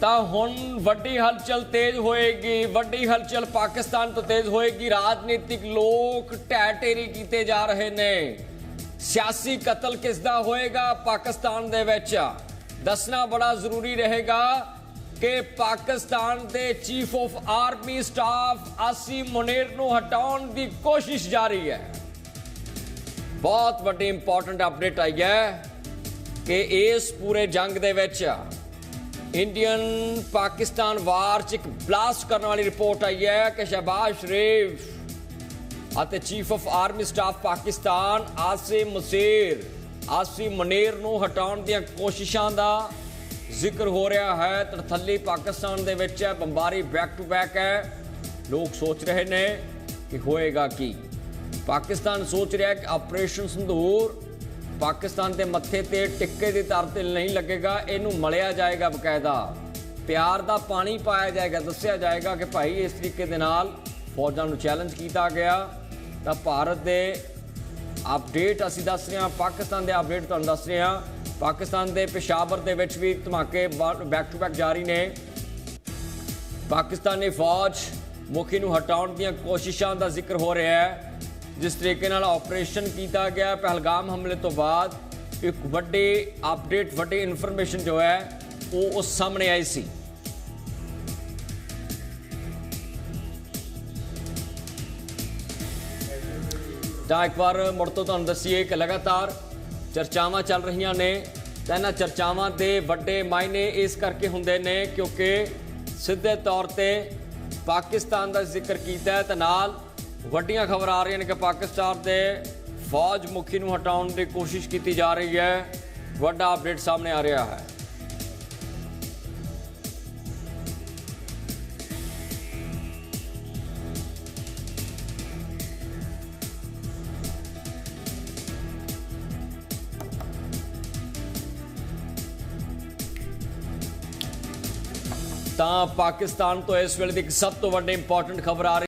ਤਾਂ ਹੁਣ ਵੱਡੀ ਹਲਚਲ ਤੇਜ਼ ਹੋਏਗੀ, ਵੱਡੀ ਹਲਚਲ ਪਾਕਿਸਤਾਨ ਤੋਂ ਤੇਜ਼ ਹੋਏਗੀ। ਰਾਜਨੀਤਿਕ ਲੋਕ ਢਹਿ ਢੇਰੀ ਕੀਤੇ ਜਾ ਰਹੇ ਨੇ। ਸਿਆਸੀ ਕਤਲ ਕਿਸ ਦਾ ਹੋਏਗਾ ਪਾਕਿਸਤਾਨ ਦੇ ਵਿੱਚ? ਦੱਸਣਾ ਬੜਾ ਜ਼ਰੂਰੀ ਰਹੇਗਾ ਕਿ ਪਾਕਿਸਤਾਨ ਦੇ chief of army staff Asim Munir ਨੂੰ ਹਟਾਉਣ ਦੀ ਕੋਸ਼ਿਸ਼ ਜਾਰੀ ਹੈ। ਬਹੁਤ ਵੱਡੀ ਇੰਪੋਰਟੈਂਟ ਅਪਡੇਟ ਆਈ ਹੈ ਕਿ ਇਸ ਪੂਰੇ ਜੰਗ ਦੇ ਵਿੱਚ ਇੰਡੀਅਨ ਪਾਕਿਸਤਾਨ ਵਾਰ ਚ ਇੱਕ ਬਲਾਸਟ ਕਰਨ ਵਾਲੀ ਰਿਪੋਰਟ ਆਈ ਹੈ ਕਿ ਸ਼ਹਿਬਾਜ਼ ਸ਼ਰੀਫ ਅਤੇ chief of army staff Pakistan Asim Munir Asim Munir ਨੂੰ ਹਟਾਉਣ ਦੀਆਂ ਕੋਸ਼ਿਸ਼ਾਂ ਦਾ ਜ਼ਿਕਰ ਹੋ ਰਿਹਾ ਹੈ। ਤਰਥੱਲੀ ਪਾਕਿਸਤਾਨ ਦੇ ਵਿੱਚ ਹੈ, ਬੰਬਾਰੀ ਬੈਕ ਟੂ ਬੈਕ ਹੈ। ਲੋਕ ਸੋਚ ਰਹੇ ਨੇ ਕਿ ਹੋਏਗਾ ਕੀ। ਪਾਕਿਸਤਾਨ ਸੋਚ ਰਿਹਾ ਹੈ ਕਿ ਆਪਰੇਸ਼ਨ ਸੰਧੂਰ ਪਾਕਿਸਤਾਨ ਦੇ ਮੱਥੇ ਤੇ ਟਿੱਕੇ ਦੀ ਤਰ ਤੇ ਨਹੀਂ ਲੱਗੇਗਾ, ਇਹਨੂੰ ਮਲਿਆ ਜਾਏਗਾ ਬਕਾਇਦਾ। ਪਿਆਰ ਦਾ ਪਾਣੀ ਪਾਇਆ ਜਾਏਗਾ, ਦੱਸਿਆ ਜਾਏਗਾ ਕਿ ਭਾਈ ਇਸ ਤਰੀਕੇ ਦੇ ਨਾਲ ਫੌਜਾਂ ਨੂੰ ਚੈਲੰਜ ਕੀਤਾ ਗਿਆ। ਤਾਂ ਭਾਰਤ ਦੇ ਅਪਡੇਟ ਅਸੀਂ ਦੱਸ ਰਹੇ ਹਾਂ, ਪਾਕਿਸਤਾਨ ਦੇ ਅਪਡੇਟ ਤੁਹਾਨੂੰ ਦੱਸ ਰਹੇ ਹਾਂ। ਪਾਕਿਸਤਾਨ ਦੇ ਪਿਸ਼ਾਵਰ ਦੇ ਵਿੱਚ ਵੀ ਧਮਾਕੇ ਬੈਕ ਟੂ ਬੈਕ ਜਾਰੀ ਨੇ। ਪਾਕਿਸਤਾਨੀ ਫੌਜ ਮੁਖੀ ਨੂੰ ਹਟਾਉਣ ਦੀਆਂ ਕੋਸ਼ਿਸ਼ਾਂ ਦਾ ਜ਼ਿਕਰ ਹੋ ਰਿਹਾ ਹੈ। ਜਿਸ ਤਰੀਕੇ ਨਾਲ ਆਪਰੇਸ਼ਨ ਕੀਤਾ ਗਿਆ, ਪਹਿਲਗਾਮ ਹਮਲੇ ਤੋਂ ਬਾਅਦ ਇੱਕ ਵੱਡੇ ਅਪਡੇਟ ਵੱਡੀ ਇਨਫੋਰਮੇਸ਼ਨ ਜੋ ਹੈ, ਉਹ ਉਸ ਸਾਹਮਣੇ ਆਈ ਸੀ। ਤਾਂ ਇੱਕ ਵਾਰ ਮੁੜ ਤੋਂ ਤੁਹਾਨੂੰ ਦੱਸੀਏ ਕਿ ਲਗਾਤਾਰ ਚਰਚਾਵਾਂ ਚੱਲ ਰਹੀਆਂ ਨੇ। ਤਾਂ ਇਹਨਾਂ ਚਰਚਾਵਾਂ ਦੇ ਵੱਡੇ ਮਾਇਨੇ ਇਸ ਕਰਕੇ ਹੁੰਦੇ ਨੇ ਕਿਉਂਕਿ ਸਿੱਧੇ ਤੌਰ ਤੇ ਪਾਕਿਸਤਾਨ ਦਾ ਜ਼ਿਕਰ ਕੀਤਾ ਹੈ, ਤੇ ਨਾਲ ਵੱਡੀਆਂ ਖਬਰਾਂ ਆ ਰਹੀਆਂ ਨੇ ਕਿ ਪਾਕਿਸਤਾਨ ਦੇ ਫੌਜ ਮੁਖੀ ਨੂੰ ਹਟਾਉਣ ਦੀ ਕੋਸ਼ਿਸ਼ ਕੀਤੀ ਜਾ ਰਹੀ ਹੈ। ਵੱਡਾ ਅਪਡੇਟ ਸਾਹਮਣੇ ਆ ਰਿਹਾ ਹੈ। ਤਾਂ ਪਾਕਿਸਤਾਨ ਤੋਂ ਇਸ ਵੇਲੇ ਦੀ ਇੱਕ ਸਭ ਤੋਂ ਵੱਡੀ ਇੰਪੋਰਟੈਂਟ ਖਬਰ ਆ ਰਹੀ